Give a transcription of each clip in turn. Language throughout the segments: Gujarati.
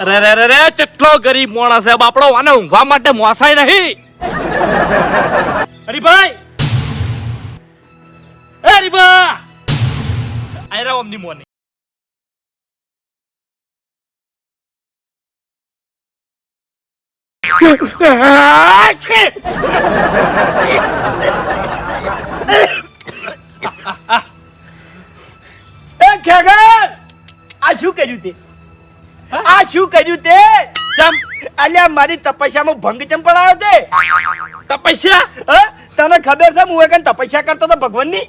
અરે રે રે રે કેટલો ગરીબ માણસ છે. બાપડો આને ઊંઘવા માટે મોસાય નહીં. હરીભાઈ એ હરીભા આયરા ઓમની મોની. આ શું કર્યું તે? આ શું કર્યું તે? ચમ અલ્યા મારી તપસ્યામાં ભંગ ચમ પડાયો તે? તપસ્યા? હ? તને ખબર છે હું એકન તપસ્યા કરતો તો ભગવાનની?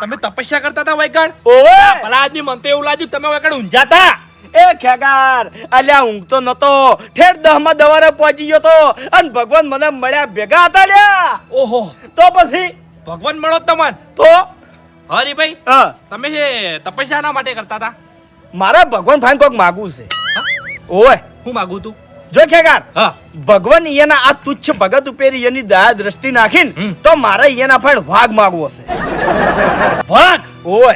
તમે તપસ્યા કરતા હતા વૈકણ? ઓવે! ભલા આદમી મને તો એવું લાગ્યું તમે વૈકણ ઊંઝાતા એ ખેગાર અલ્યા ઊંઘતો નતો ઠેર દહમાં દવારે પહોંચી ગયો તો અને ભગવાન મને મળ્યા ભેગા હતા લ્યા. ઓહો. તો પછી? ભગવાન મળો તમને. તો? હરીભાઈ હા. તમે જે તપસ્યા ના માટે કરતા હતા? મારા ભગવાન ફાઈન કોક માગવું છે. ઓય. હું માગું તું? જો ખેગાર હા. ભગવાન ઈયાના આ તુચ્છ ભગત ઉપર એની દયા દ્રષ્ટિ નાખીને તો મારે ઈયાના ફાઈન વાઘ માગવો છે. ભાગ ઓવે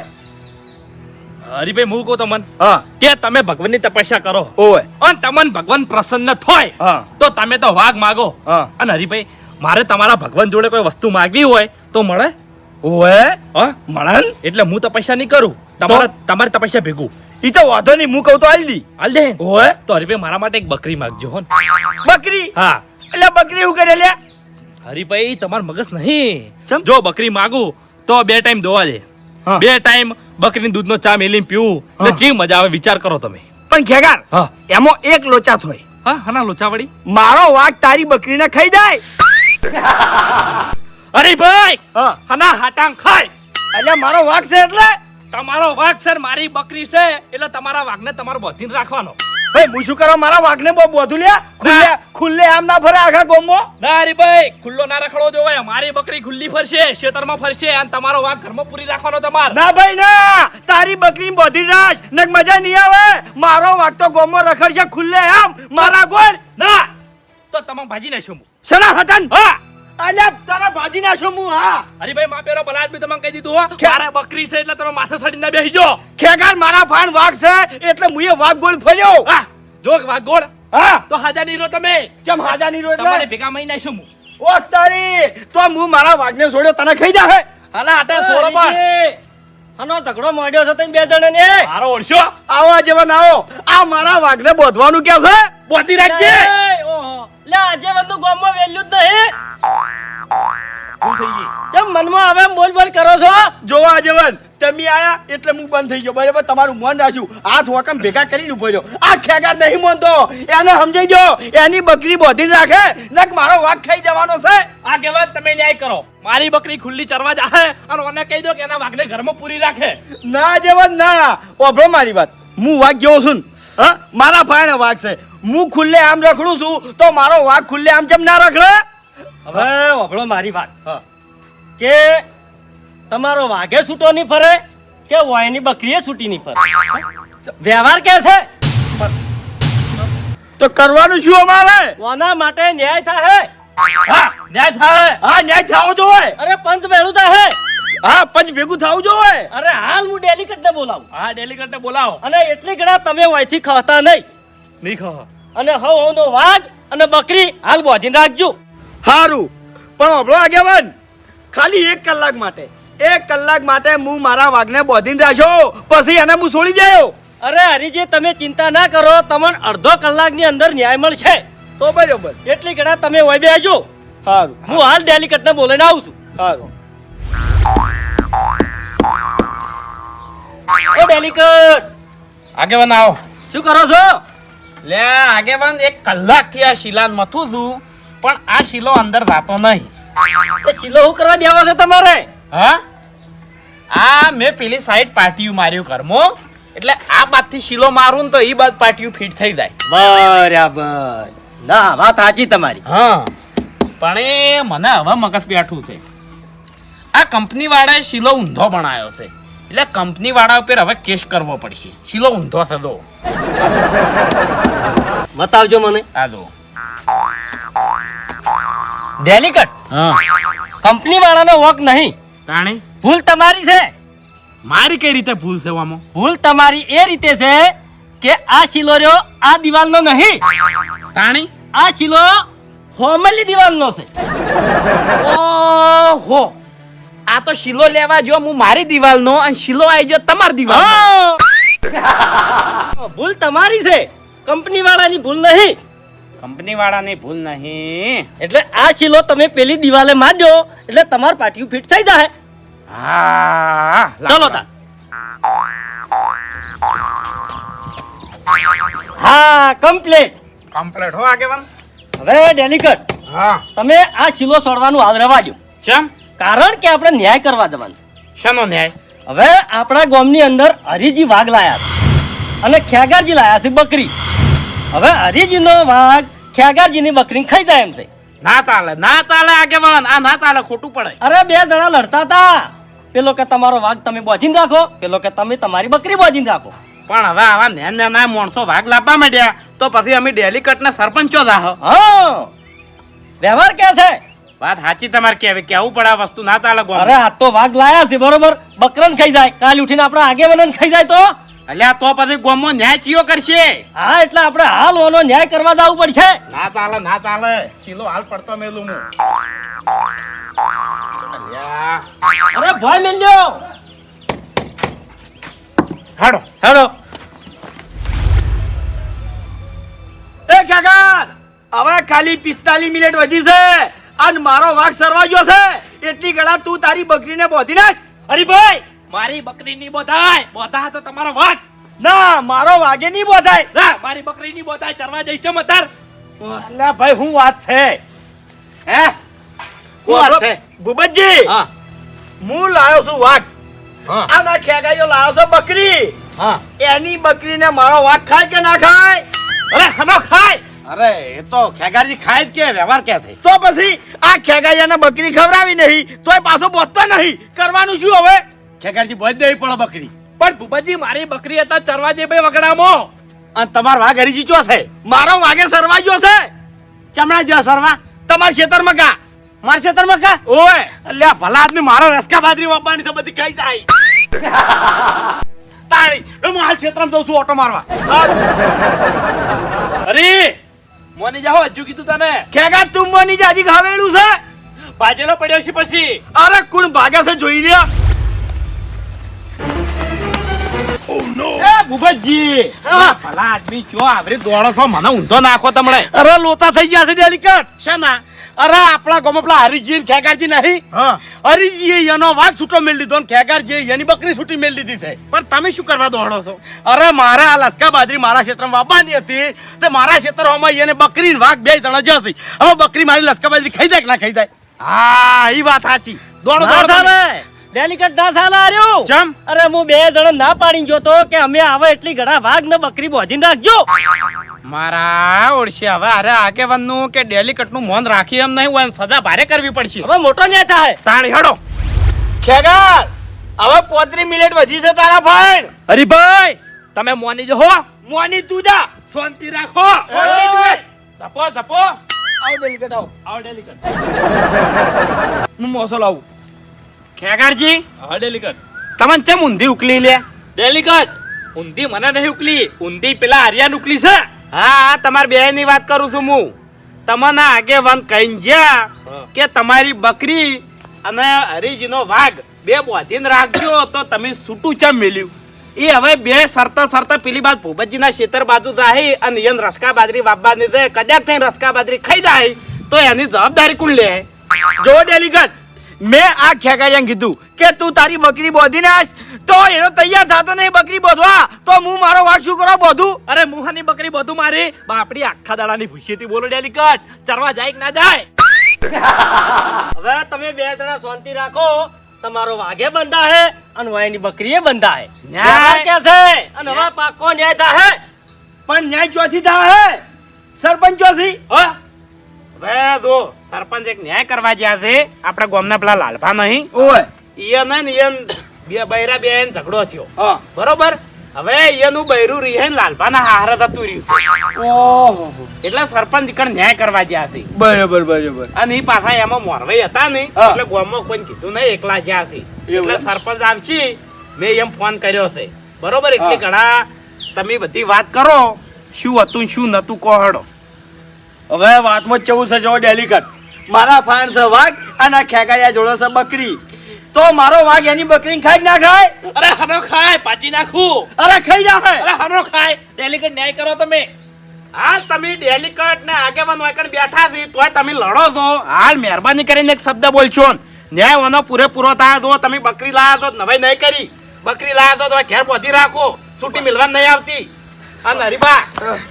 હરીભાઈ હું કહું તમને હા. કે તમે ભગવાનની તપસ્યા કરો. ઓય અને તમને ભગવાન પ્રસન્ન થાય. હા. તો તમે તો વાઘ માગો. હા. અને હરીભાઈ મારે તમારા ભગવાન જોડે કોઈ વસ્તુ માગવી હોય તો મળે? ઓય હા? મળન એટલે હું તપસ્યા નહીં કરું. તમારા તમારી તપસ્યા ભેગું. ઈ તો વાંધો નહીં હું કહું તો આલી દી હાલ દે. ઓય તો હરીભાઈ મારા માટે એક બકરી માગજો હો બકરી? હા. એટલે બકરી હું કરે લે? હરીભાઈ તમાર મગજ નહીં? જો બકરી માગું તો બે ટાઈમ દોવા દે. બે ટાઈમ બકરી દૂધનો ચા મેલીને પીવું. એટલે જે મજા આવે વિચાર કરો તમે. પણ ખેગાર હા. એમાં એક લોચા થોય. હા હના લોચાવડી મારો વાઘ તારી બકરીને ખાઈ જાય. અરે ભાઈ હના હાટાંગ ખાય. એટલે મારો વાઘ છે એટલે? તમારો વાઘ સર મારી બકરી છે એટલે તમારા વાઘને તમારો બધીને રાખવાનો. ભાઈ હું શું કરવા મારા વાઘને બહુ બધું લે. ખુલ્લે ખુલ્લે આમ ના ફરે આખા ગોમો ના હરીભાઈ ખુલ્લો ના રખડો જોવે અમારી બકરી ખુલ્લી ફરશે ખેતરમાં ફરશે અને તમારો વાઘ ઘરમાં પૂરી રાખવાનો તમાર. ના ભાઈ ના. તારી બકરી બધી રાખ નક મજા નહીં આવે. મારો વાઘ તો ગોમો રખડશે ખુલ્લે આમ. મારા ગોળ. ના. તો તમે ભાજી નાખ્યો હું સના હટન હા. અલ્યા તારા ભાજી નાખો હું હા. અરે ભાઈ માં પેરો ભલા બી તમને કહી દીધું હો. મારે બકરી છે એટલે તમે માથે સડીને બેસી જો ખેગાર મારા ફાન વાઘ છે એટલે મુએ વાઘ ગોળ ફર્યો. હા જો વાઘ ગોળ હા. તો હાજા નીરો તમે. ચમ હાજા નીરો એટલે? તમારે ભેગા મહી નાખ્યો હું. ઓ તારી તો હું મારા વાઘને છોડ્યો તને ખાઈ જાહે હાલા આટા છોડો પણ. આનો ઝઘડો મોડ્યો છે તમે બે જણા ને મારો ઓળશો. આવો જેવા આવો. આ મારા વાઘને બોધવાનું કે છે? બોધી રાખજે. લે આજે બધું ગામમાં વેલ્યું જ નહીં. શું થઈ ગઈ કેમ મનમાં હવે બોલ બોલ કરો છો? જોવા આજવન તમે આયા એટલે હું બંધ થઈ ગયો. બરાબર તમારું મન રાખ્યું. હાથ વકમ ભેગા કરીને ઊભો રહ્યો. આ ખેગા નહીં માનતો. એને સમજાઈ ગયો એની બકરી બોધીને રાખે. નક મારો વાઘ ખાઈ જવાનો છે. આ કહેવત તમે ન્યાય કરો. મારી બકરી ખુલ્લી ચરવા જાહે અને ઓને કહી દો કે એના વાઘને ઘરમાં પૂરી રાખે. ના જેવન ના. ઓભળો મારી વાત. હું વાઘ જેવો છું હા? મારા ભાઈને વાઘ છે. હું ખુલ્લે આમ રખડું છું તો મારો વાઘ ખુલ્લે આમ જેમ ના રખડે? હવે વભળો મારી વાત. કે તમારો વાઘે છૂટો નહીં ફરે કે વાયની બકરીએ છૂટી નહીં ફરે? વ્યવહાર કે છે? તો કરવાનું શું અમારે? ઓના માટે ન્યાય થાય હા ન્યાય થાય હા ન્યાય થાવો જોવે અરે પંચ ભેળું થાય હા પંચ ભેગું થવું જોવે અરે હાલ હું ડેલિકેટ ને બોલાવું. હા ડેલિગેટને બોલાવો. અને એટલી ઘણા તમે વાયથી ખાતા નહીં. નહીં ખો અને હવ હવનો વાઘ અને બકરી હાલ બોધીને રાખજો. સારું પણ અબળો આગેવાન ખાલી એક કલાક માટે એક કલાક માટે હું મારા વાઘને બોધીને રાખજો. પછી એને હું છોડી દેયો. અરે હરીજી તમે ચિંતા ના કરો તમને અડધો કલાકની અંદર ન્યાય મળશે. તો બરોબર. એટલી ઘણા તમે વહી બેસજો સારું હું હાલ ડેલિકેટ બોલીને બોલાઈને આવું છું. હારું. ઓ ડેલિકટ. આગેવાન આવો. શું કરો છો? લે આગેવાન એક કલાકથી આ શિલાન મથું છું પણ આ શિલો અંદર જાતો નહીં. તો શીલો હું કરવા દેવા છે તમારે? હા? આ મેં પેલી સાઈડ પાટિયું માર્યું કર્મો એટલે આ બાજથી શીલો મારું ને તો એ બાદ પાટિયું ફિટ થઈ જાય. બરાબર. ના વાત સાચી તમારી. હા. પણ એ મને હવે મગજ બેઠું છે. આ કંપની વાળાએ શિલો ઊંધો બનાવ્યો છે. એટલે કંપની વાળા ઉપર હવે કેસ કરવો પડશે. શીલો ઊંધો છે તો બતાવજો મને. આ જો ડેલિકટ. હા. કંપની વાળાનો વોક નહીં. તાણી? ભૂલ તમારી છે. મારી કઈ રીતે ભૂલ છે વામો? ભૂલ તમારી એ રીતે છે કે આ શીલો આ દિવાલનો નહીં. તાણી? આ શિલો હોમલી દિવાલનો છે. ઓહો. આ તો શીલો લેવા જો હું મારી દિવાલનો અને શીલો આવી ગયો તમારી દિવાલ ભૂલ તમારી છે. કંપની વાળાની ભૂલ નહીં. કંપની વાળાની ભૂલ નહીં. એટલે આ શીલો તમે પેલી દિવાલે માંડ્યો એટલે તમાર પાટિયું ફિટ થઈ જાય હા ચલો તા. હા કમ્પ્લીટ કમ્પ્લીટ હો આગેવાન. હવે ડેલિકટ હા. તમે આ શીલો છોડવાનું હાલ રવા દો ચમ? કારણ કે આપણે ન્યાય કરવા જવાનું છે. શાનો ન્યાય? હવે આપણા ગામની અંદર હરીજી વાઘ લાયા છે. અને ખ્યાગારજી લાયા છે બકરી. હવે હરીજીનો વાઘ ખ્યાગારજીની બકરી ખાઈ જાય એમ છે. ના ચાલે ના ચાલે આગેવાન આ ના ચાલે ખોટું પડે. અરે બે જણા લડતા હતા. પેલો કે તમારો વાઘ તમે બોજીને રાખો પેલો કે તમે તમારી બકરી બોજીને રાખો. પણ હવે આવા નેન નાના માણસો વાઘ લાવવા માંડ્યા તો પછી અમે ડેલિકટ ના સરપંચો દાહ હા. વ્યવહાર કે છે? વાત સાચી તમારે કેવી કેવું પડે આ વસ્તુ ના ચાલે અરે આ તો વાઘ લાયા છે બરોબર. બકરન ખાઈ જાય. કાલ ઉઠીને આપણા આગેવાનને ખાઈ જાય તો? અલ્યા તો પછી ગોમો ન્યાય ચિયો કરશે? હા એટલે આપણે હાલ ઓનો ન્યાય કરવા જવું પડશે. ના ચાલે ના ચાલે. ચીલો હાલ પડતો મેલું હું. અરે ભય મેલ્યો. હાડો. હાડો. એ કાકા હવે ખાલી પિસ્તાલીસ મિનિટ વધી છે અને મારો વાઘ સરવા ગયો છે. એટલી ગળા તું તારી બકરીને બોધી નાખ. હરીભાઈ મારી બકરી ની બોધાય. બોધા તો તમારો વાત ના મારો વાઘે નહીં બોધાય. ના મારી બકરી ની બોધાય ચરવા જઈ છો મતાર. અલ્યા ભાઈ હું વાત છે? હે? હું વાત છે? ભૂપતજી હા. હું લાયો છું વાઘ. હા. આ ના ખેગાઈઓ લાયો છો બકરી. હા. એની બકરીને મારો વાઘ ખાય કે ના ખાય? અરે હનો ખાય. અરે એ તો ખેગારજી ખાય જ કે વ્યવહાર કે છે. તો પછી? આ ખેગાઈયાને બકરી ખવડાવી નહીં તોય પાછો બોતતો નહીં. કરવાનું શું હવે? ખેગારજી બોજ દેવી પડે બકરી. પણ ભૂપતજી મારી બકરી હતા ચરવા ભાઈ વગડામો. અને તમાર વાઘ હરીજી ચો છે. મારો વાઘે સરવા ગયો છે. ચમડા જ્યો સરવા? તમારા ખેતરમાં કા મારા ક્ષેત્રમાં કા ઓય. અલ્યા ભલા આદમી મારો રસકા બાજરી વાપવાની તો બધી ખાઈ જાય. તાળી હું હાલ ક્ષેત્રમાં જઉં છું ઓટો મારવા. અરે મોની જાઓ હજુ કીધું તને. ખેગા તું મની જાજી ખાવેલું છે? બાજેલો પડ્યો છે પછી. અરે કુણ ભાગે છે જોઈ લ્યો. ભૂપતજી. ભલા આદમી ચો આવરી દોડો છો મને ઊંધો નાખો તમને અરે લોતા થઈ ગયા છે ડેલિકટ. શેના? અરે આપણા ગામમાં પેલા હરીજી ને ખેગારજી નહીં. હા. હરીજીએ એનો વાઘ છૂટો મેળ લીધો ને ખેગારજીએ એની બકરી છૂટી મેળ લીધી છે. પણ તમે શું કરવા દોડો છો? અરે મારા આ લસકા બાજરી મારા ક્ષેત્રમાં વાપવાની હતી. તે મારા ક્ષેત્રમાં એને બકરી ને વાઘ બે જણા જશે હવે બકરી મારી લસકા બાજરી ખાઈ જાય કે ના ખાઈ જાય? હા એ વાત સાચી. દોડો દોડો ડેલિકેટ ના સાલા આર્યો. ચમ? અરે હું બે જણા ના પાડી ગયો તો કે અમે આવે એટલી ઘણા વાઘ ને બકરી બોધી રાખજો. મારા ઓળશે હવે અરે આગેવાનનું કે ડેલિકટનું મોન રાખી એમ નહીં હોય સજા ભારે કરવી પડશે. હવે મોટો ન્યાય થાય. તાણી હડો. ખેગાર હવે પોત્રી મિનિટ વધી છે તારા ભાઈ. હરીભાઈ તમે મોની જો હો. મોની તું જા. શાંતિ રાખો. શાંતિ તું જપો જપો. આવ ડેલિકેટ આવ. આવ ડેલિકટ હું મોસો લાવું. ખેગારજી હા ડેલિકટ. તમને ચમ ઊંધી ઉકલી લે? ડેલિકટ. ઊંધી મને નહીં ઉકલી. ઊંધી પેલા આર્યાન ઉકલી છે. હા હા તમારી બે ની વાત કરું છું હું તમને આગેવાન કહીને જ્યાં કે તમારી બકરી અને હરીજીનો વાઘ બે બોધીને રાખજો તો તમે છૂટું ચમ મેલ્યું? એ હવે બે સરતા સરતા પેલી બાદ ભૂપતજીના ખેતર બાજુ જાય અને એને રસકા બાજરી વાપવાની કદાચ થઈને રસકા બાજરી ખાઈ જાય તો એની જવાબદારી કોણ લે? જો ડેલિકેટ મેં આ ખેગારિયાને કીધું કે તું તારી બકરી બોધી નાશ તો એનો તૈયાર થતો નહીં બકરી બોધવા. તો હું મારો વાક શું કરો બોધું? અરે મુહાની બકરી બોધું મારી. બાપડી આખા દાડાની ભૂસી બોલો ડેલિકટ ચરવા જાય કે ના જાય? હવે તમે બે જણા શાંતિ રાખો. તમારો વાઘે બંધા હે અને વાયની બકરીએ બંધા હે ન્યાય. કે છે? અને હવે પાકો ન્યાય થાય પણ ન્યાય ચોથી થાય હે સરપંચ ચોથી હા? હવે જો સરપંચ એક ન્યાય કરવા જ્યાં છે આપણા ગામના પેલા લાલભા નહીં. ઓય. ઈયન ને ઈયન બે બૈરા બે ઝઘડો થયો. હા. બરોબર? હવે એનું બૈરું રીહે ને લાલભાના હારે થતું રહ્યું. ઓહો. એટલે સરપંચ કણ ન્યાય કરવા ગયા છે. બરાબર બરાબર. અને ઈ પાછા એમાં મોરવાઈ હતા નહીં. એટલે ગામમાં કોઈ કીધું નહીં એકલા જ્યાં છે. એવું. એટલે સરપંચ આવશે મેં એમ ફોન કર્યો છે. બરોબર? એટલે ઘણા તમે બધી વાત કરો શું હતું શું નતું કહો હળો હવે વાતમાં ચૌદ છે? જો ડેલિકટ. મારા ફાણ છે વાઘ અને આ ખેગાયા જોડે છે બકરી. તો મારો વાઘ એની બકરી ખાઈ ના ખાય? અરે હનો ખાય પાછી નાખું. અરે ખાઈ જાય અરે હનો ખાય. ડેલિકેટ ન્યાય કરો તમે. હાલ તમે ડેલિકટ ને આગેવાન વાકણ બેઠા છે તોય તમે લડો છો. હાલ મહેરબાની કરીને એક શબ્દ બોલશો. ન્યાય ઓનો પૂરેપૂરો થાય તો તમે બકરી લાયા છો નવાઈ નહીં કરી. બકરી લાયા છો તો ઘેર બોધી રાખો. છૂટી મિલવા નહીં આવતી. અને હરીબા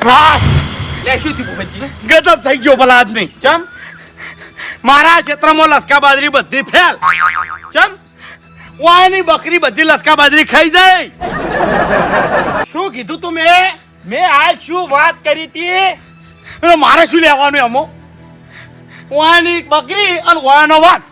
હા. લે શું થયું ભૂપતજી. ગજબ થઈ ગયો ભલા આદમી ચમ? મારા ક્ષેત્રમાં લસકા બાજરી બધી ફેલ. ચમ? વાની બકરી બધી લસકા બાજરી ખાઈ જાય. શું કીધું તું મેં? મેં આ શું વાત કરી હતી મારે શું લેવાનું એમો વાની બકરી અને વાયનો વાઘ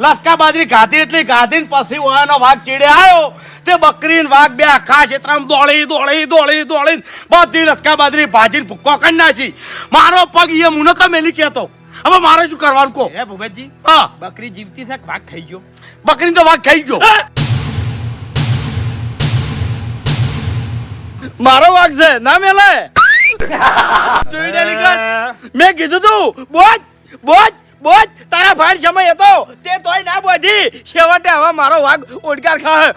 લસકા બાજરી ખાધી એટલે ખાધી ને પછી વાયનો વાઘ ચીડે આવ્યો. તે બકરી વાઘ બે આખા ક્ષેત્રમાં દોડી દોડી દોડી દોડી બધી લસકા બાજરી ભાજીને ભૂક્કો કરી નાખી. મારો પગ એ મુનો તો મેલી કહેતો. હવે મારે શું કરવાનું કહો? હે ભૂપતજી હા. બકરી જીવતી થાક વાઘ ખાઈ ગયો? બકરી તો વાઘ ખાઈ ગયો. મારો વાઘ છે. ના મેલે? મેં કીધું તું બોજ બોજ. બોજ તારા ભાઈ સમય હતો. તે તોય ના બોધી. છેવટે હવે મારો વાઘ ઓડકાર ખાય.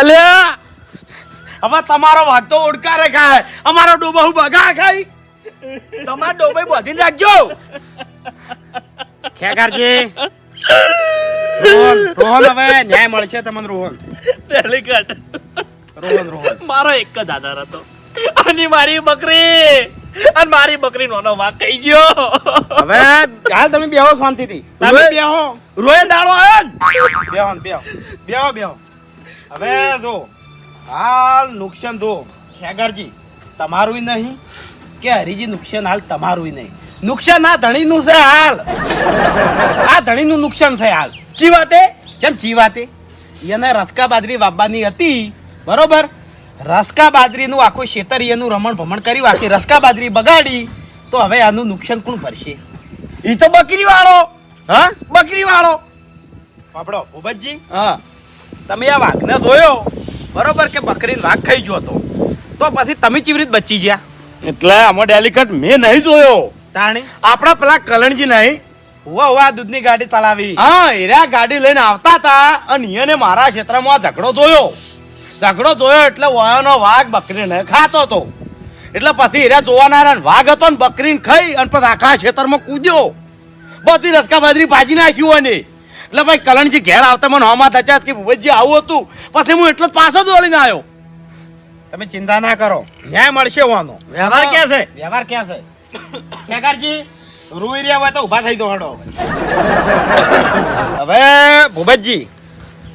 અલે હવે તમારો વાઘ તો ઓડકારે ખાય. અમારો ડોબા બગા ખાય તમારો ડોબા બોધીને રાખજો. ખેગારજી રોહન રોહન હવે ન્યાય મળશે તમને રોહન. રોહન રોહન. મારો એક જ આધાર હતો. અને મારી બકરી. અને મારી બકરી નોનો વાઘ થઈ ગયો. હવે હાલ તમે બેહો શાંતિથી. તમે બેહો. રોય દાડો આવ્યો બેહો બેહો. બેહો બેહો. હવે જો હાલ નુકસાન જો. ખેગારજી તમારું નહીં કે હરીજી નુકસાન હાલ તમારું નહીં? નુકસાન આ ધણીનું છે હાલ. આ ધણીનું નુકસાન છે હાલ. ચી વાતે કેમ ચી વાતે એને રસકા બાજરી વાવવાની હતી. બરોબર? રસકા બાજરીનું આખું ખેતર એનું રમણ ભમણ કરી આખી રસકા બાજરી બગાડી તો હવે આનું નુકસાન કોણ ભરશે? ઈ તો બકરી વાળો હા? બકરી વાળો આપડો ભૂપતજી હા. તમે આ વાઘને જોયો બરોબર કે બકરીને વાઘ ખાઈ ગયો હતો? તો પછી તમે ચીવરીત બચી ગયા? એટલે આમાં ડેલિકેટ મેં નહીં જોયો તાણી? આપણા પેલા કલણજી નહીં. હોવા હોવા દૂધની ગાડી ચલાવી. હા એરા ગાડી લઈને આવતા હતા અને એને મારા ક્ષેત્રમાં ઝઘડો જોયો ઝઘડો જોયો એટલે વયોનો વાઘ બકરીને ખાતો હતો. એટલે પછી હીરા જોવાના વાઘ હતો ને બકરીને ખાઈ અને પછી આખા ખેતરમાં કૂદ્યો. બધી રસકા બાજરી ભાજી નાખી હોય ને. એટલે ભાઈ કલણજી ઘેર આવતા મને હમા થયા કે ભૂપતજી આવું હતું. પછી હું એટલો જ પાછો દોડીને આવ્યો. તમે ચિંતા ના કરો. ન્યાય મળશે વાનો વ્યવહાર ક્યાં છે? વ્યવહાર ક્યાં છે? ખેગારજી રૂઈ રહ્યા હોય તો ઊભા થઈ દો હડો. હવે ભૂપતજી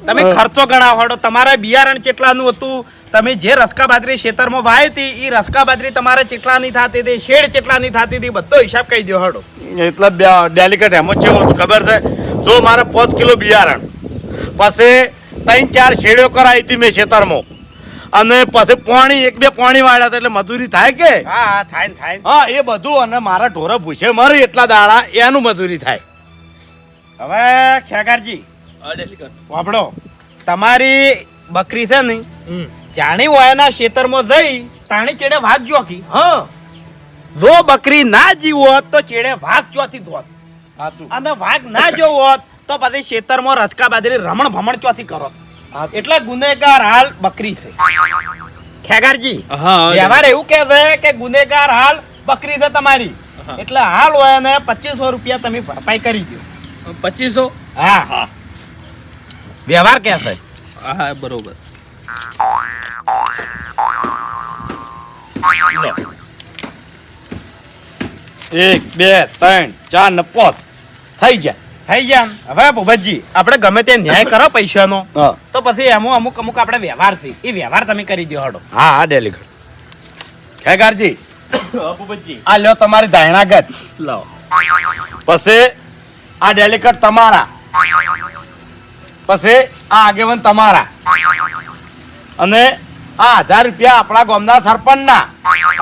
તમે ખર્ચો ઘણા હડો તમારા બિયારણ કેટલાનું હતું? તમે જે રસકા બાજરી ખેતરમાં વાવી હતી એ રસકા બાજરી તમારે કેટલાની થતી હતી શેડ કેટલાની થતી હતી બધો હિસાબ કહી દો હડો. એટલે ડેલિકેટ એમ જ કેવું ખબર છે. જો મારે પાંચ કિલો બિયારણ પછી ત્રણ ચાર શેડો કરાવી હતી મેં ખેતરમાં. અને પછી પાણી એક બે પાણી વાળ્યા હતા એટલે મજૂરી થાય કે? હા થાય ને થાય હા એ બધું અને મારા ઢોરે ભૂસે મરે એટલા દાડા એનું મજૂરી થાય. હવે ખેગારજી વાપડો તમારી બકરી છે ને જાણી વાયના ખેતરમાં જઈ તાણી ચેડે વાઘ જોકી હા. જો બકરી ના જીવ હોત તો ચેડે વાઘ ચોથી ધોત અને વાઘ ના જો હોત તો પછી ખેતરમાં રચકા બાજરી રમણ ભમણ ચોથી કરો. એટલે ગુનેગાર હાલ બકરી છે. ખેગારજી વ્યવહાર એવું કે છે કે ગુનેગાર હાલ બકરી છે તમારી. એટલે હાલ હોય ને પચીસો રૂપિયા તમે ભરપાઈ કરી દો પચીસો? હા. હા. વ્યવહાર કે છે હા બરોબર. એક બે ત્રણ ચાર ને પાંચ. થઈ ગયા. થઈ ગયા હવે ભૂપતજી આપણે ગમે તે ન્યાય કરો પૈસાનો. તો પછી એમાં અમુક અમુક આપણે વ્યવહારથી. એ વ્યવહાર તમે કરી દો હડો. હા હા ડેલિકેટ ખેગારજી ભૂપતજી. આ લ્યો તમારી દાયણા ગત લાવો. પછી આ ડેલિકેટ તમારા. પછી આ આગેવાન તમારા. અને આ હજાર રૂપિયા આપણા ગામના સરપંચના.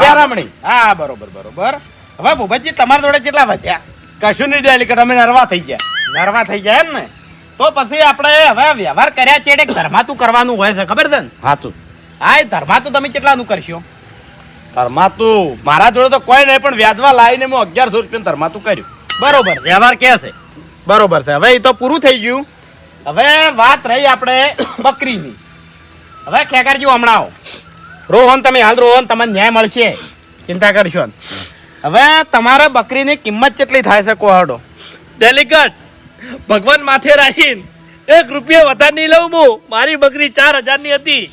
પેરામણી હા બરોબર બરોબર. હવે ભૂપતજી તમારા જોડે કેટલા વધ્યા? કશું નહીં ડેલી કે તમે નરવા થઈ ગયા. નરવા થઈ ગયા એમ ને? તો પછી આપણે હવે વ્યવહાર કર્યા ચેડે ધર્માતું કરવાનું હોય છે ખબર છે ને? હાચું. હા એ ધર્માતું તમે કેટલાનું કરશો? ધર્માતું મારા જોડે તો કોઈ નહીં પણ વ્યાજવા લાવીને હું અગિયારસો રૂપિયા ધર્માતું કર્યું. બરોબર વ્યવહાર કે છે? બરોબર છે. હવે એ તો પૂરું થઈ ગયું. હવે વાત રહી આપણે બકરીની. હવે ખેગારજી હમણાં આવો રોહન તમે હાલ રોહન તમને ન્યાય મળશે. ચિંતા કરશો હવે તમારે બકરીની કિંમત કેટલી થાય છે કોહાડો ડેલિકટ ભગવાન માથે રાખીને. એક રૂપિયા વધારે નહીં લઉં હું. મારી બકરી ચાર હજારની હતી.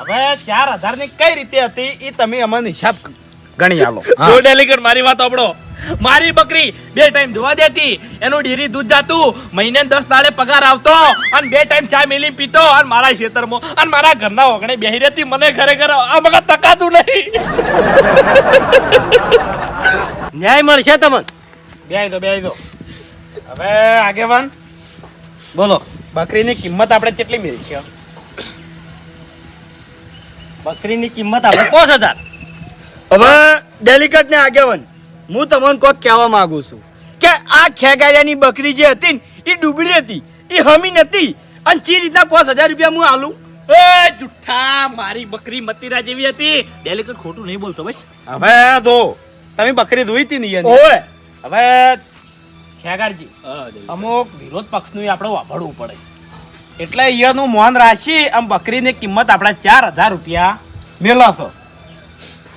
હવે ચાર હજારની કઈ રીતે હતી એ તમે અમને હિસાબ ગણી આલો. જો ડેલિકેટ મારી વાત સાંભળો. મારી બકરી બે ટાઈમ ધોવા દેતી એનું ડેરી દૂધ જાતું મહિને દસ દાડે પગાર આવતો અને બે ટાઈમ ચા મેલી પીતો અને મારા ખેતરમાં અને મારા ઘરના ઓગણે બેહી રહેતી મને ખરેખર આ મગજ તકાતું નહીં. ન્યાય મળશે તમને? બે દો બે દો. હવે આગેવાન બોલો. બકરીની કિંમત આપણે કેટલી મિલશે બકરીની કિંમત આપણે પાંચ હજાર. હવે ડેલિકટ ને આગેવન. હું તમને કોઈક કહેવા માંગુ છું કે આ ખેગારિયાની બકરી જે હતી ને એ ડૂબડી હતી એ હમી નથી અને ચી રીતના પાંચ હજાર રૂપિયા હું આલું? એ જુઠ્ઠા મારી બકરી મતીરા જેવી હતી. ડેલિકેટ ખોટું નહીં બોલતો બસ. હવે તો તમે બકરી ધોઈ હતી ને એની. ઓય હવે ખેગારજી અમુક વિરોધ પક્ષનું આપણે વાપરવું પડે. એટલે અહીંયાનું મોન રાખી આમ બકરીની કિંમત આપણે ચાર હજાર રૂપિયા મેલો છો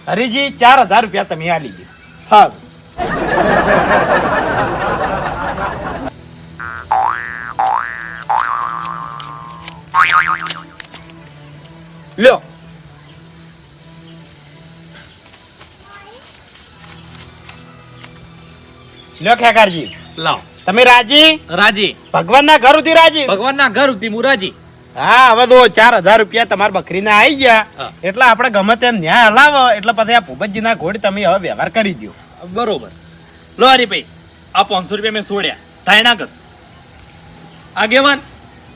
હરીજી ચાર હજાર રૂપિયા તમે આ લીધી હા. લ્યો. લ્યો ખેગારજી લાવ. તમે રાજી? રાજી. ભગવાનના ઘર ઉધી રાજી? ભગવાનના ઘર ઉધી હું રાજી. હા હવે તો ચાર હજાર રૂપિયા તમારા બકરીના આવી ગયા. એટલે આપણે ગમે તેમ ન્યાય હલાવો. એટલે પછી આ ભૂપતજીના ઘોડ તમે હવે વ્યવહાર કરી દો બરોબર. લો હરીભાઈ આ પાંચસો રૂપિયા મેં છોડ્યા. થાય ના કર. આગેવાન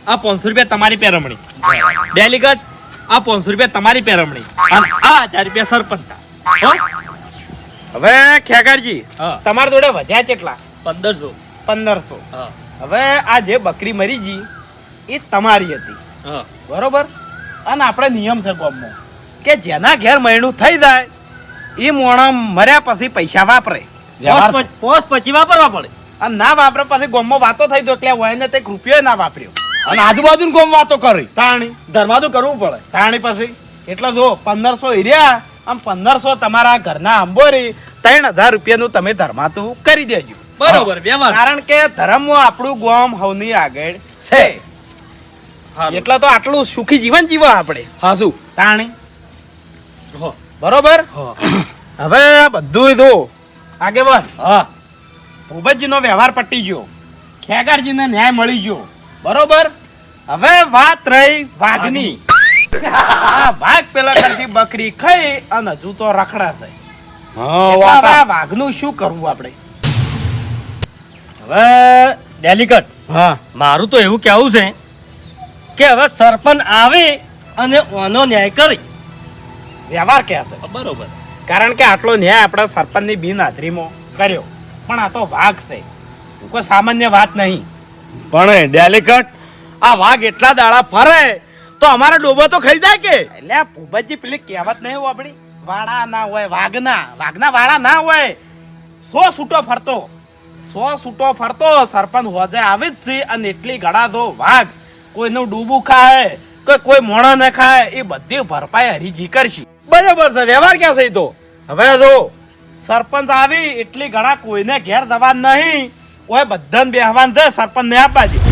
આ પાંચસો રૂપિયા તમારી પેરમણી. ડેલીગત આ પાંચસો રૂપિયા તમારી પેરમણી. અને આ હજાર રૂપિયા સરપંચ હવે ખેગારજી તમારા જોડે વધ્યા કેટલા? પંદરસો. પંદરસો. હા. હવે આ જે બકરી મરી ગઈ એ તમારી હતી. હા. બરોબર? અને આપણે નિયમ છે ગામમાં કે જેના ઘેર મહિનું થઈ જાય એ મોણા મર્યા પછી પૈસા વાપરે. પોસ પછી વાપરવા પડે. અને ના વાપરે પછી ગામમાં વાતો થઈ તો એટલે વયને તે રૂપિયો ના વાપર્યો. અને આજુબાજુ ગોમ વાતો કરી. તાણી. ધર્મા કરવું પડે. તાણી પછી? એટલે જો પંદરસો હીર્યા આમ પંદરસો તમારા ઘરના અંબોરી ત્રણ હજાર રૂપિયાનું તમે ધર્માતું કરી દેજો. બરોબર કારણ કે ધર્મ આપણું ગામ હવની આગળ છે. એટલે તો આટલું સુખી જીવન જીવો આપણે. હા શું? તાણી. બરોબર? હવે આ બધું જો આગેવાન. હા. ભૂપતજીનો વ્યવહાર પટી ગયો. ખેગારજીને ન્યાય મળી ગયો. બરોબર? હવે વાત રહી વાઘની. આ વાઘ પેલા કરતી બકરી ખાઈ અને હજુ તો રખડા આ વાઘનું શું કરવું આપણે? હવે ડેલિકટ હા. મારું તો એવું કહેવું છે કે હવે સરપંચ આવે અને ઓનો ન્યાય કરી. વ્યવહાર કે બરોબર. કારણ કે આટલો ન્યાય આપણા સરપંચની બિનહાજરીમાં કર્યો. પણ આ તો વાઘ છે. કોઈ સામાન્ય વાત નહીં. પણ ડેલિકટ આ વાઘ એટલા દાડા ફરે તો અમારા ડોબો તો ખાઈ જાય કે? એટલે ભૂપતજી પેલી કહેવત નહીં આપણી? વાળા ના હોય વાઘના વાઘના વાળા ના હોય. સો છૂટો ફરતો. સો છૂટો ફરતો સરપંચ હોજે આવે જ છે અને એટલી ગળા દો વાઘ. કોઈનું ડૂબું ખાય કે કોઈ મોણો ન ખાય એ બધી ભરપાઈ હરીજી કરશે. બરાબર છે વ્યવહાર ક્યાં છે તો? હવે જો સરપંચ આવી એટલી ઘણા કોઈને ઘેર જવા નહીં. કોઈ બધાને બેહવાન છે સરપંચ ને આપવા દે.